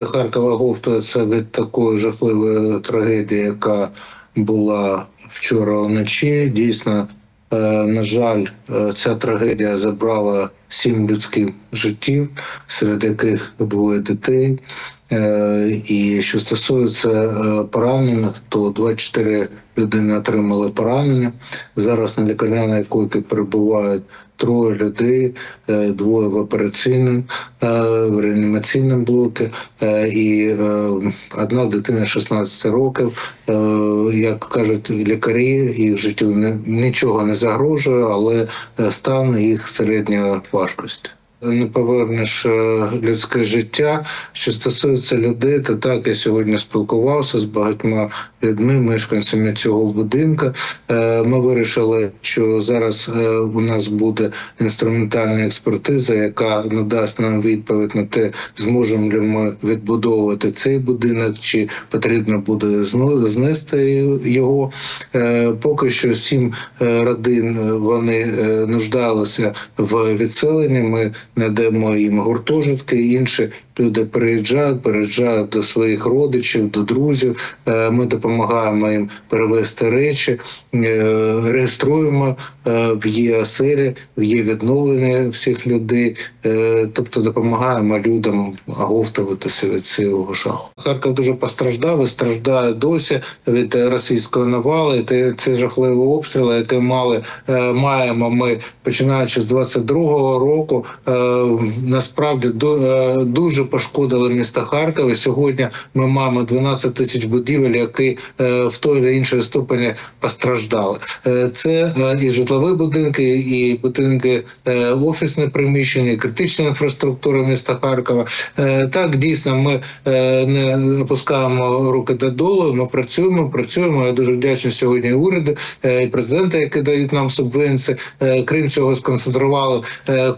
Харкова говтується від такої жахливої трагедії, яка була вчора вночі. Дійсно, е, на жаль, е, ця трагедія забрала сім людських життів, серед яких двоє дітей. Е, І що стосується е, поранених, то 24 людини отримали поранення. Зараз на лікарняній койці перебувають троє людей, е, двоє в операційному, в реанімаційному блокі, е, і одна дитина 16 років. Як кажуть лікарі, їх життю нічого не загрожує, але стан їх середньої важкості. Не повернеш е, людське життя. Що стосується людей, то так я сьогодні спілкувався з багатьма людьми, мешканцями цього будинку. Е, Ми вирішили, що зараз е, у нас буде інструментальна експертиза, яка надасть нам відповідь на те, зможемо ли ми відбудовувати цей будинок, чи потрібно буде знести його. Е, Поки що сім родин вони нуждалися в відселенні. Ми надаємо їм гуртожитки, інші люди приїжджають, переїжджають до своїх родичів, до друзів. Ми допомагаємо їм перевезти речі, е, реєструємо е, в є оселі, в є відновлення всіх людей, е, тобто допомагаємо людям оговтуватися від цього жаху. Харків дуже постраждав і страждає досі від російської навали. Це жахливі обстріли, які мали маємо ми починаючи з 22-го року. Насправді ду- дуже пошкодили місто Харків. І сьогодні ми маємо 12 тисяч будівель, які е, в той чи іншій ступені постраждали. Е, Це е, і житлові будинки, і будинки офісне приміщення, критична інфраструктура міста Харкова. Так, дійсно, ми не опускаємо руки додолу. Ми працюємо, працюємо. Я дуже вдячний сьогодні уряду і президента, які дають нам субвенції. Крім цього, сконцентрували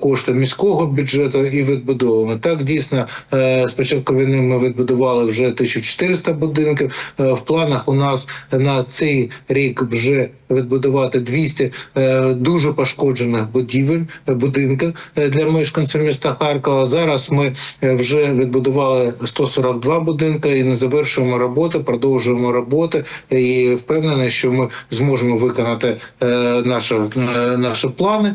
кошти міського бюджету і відбудовуємо. Так, дійсно, е, з початку війни ми відбудували вже 1400 будинків. В планах у нас на цей рік вже відбудувати 200 е, дуже пошкоджених будівель будинків е, для мешканців міста Харкова. Зараз ми е, вже відбудували 142 будинки і не завершуємо роботу, продовжуємо роботи і впевнений, що ми зможемо виконати наші, наші плани.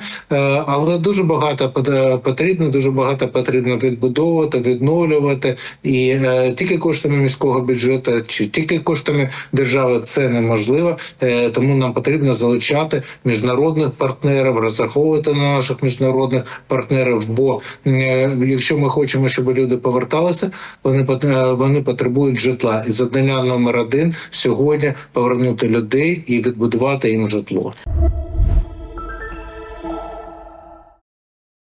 Але дуже багато пот- потрібно, дуже багато потрібно відбудовувати, відновлювати. І тільки коштами міського бюджету чи тільки коштами держави це неможливо. Е, тому нам потрібно залучати міжнародних партнерів, розраховувати на наших міжнародних партнерів. Бо е, якщо ми хочемо, щоб люди поверталися, вони е, вони потребують житла. І завдання номер один сьогодні повернути людей і відбудувати їм житло.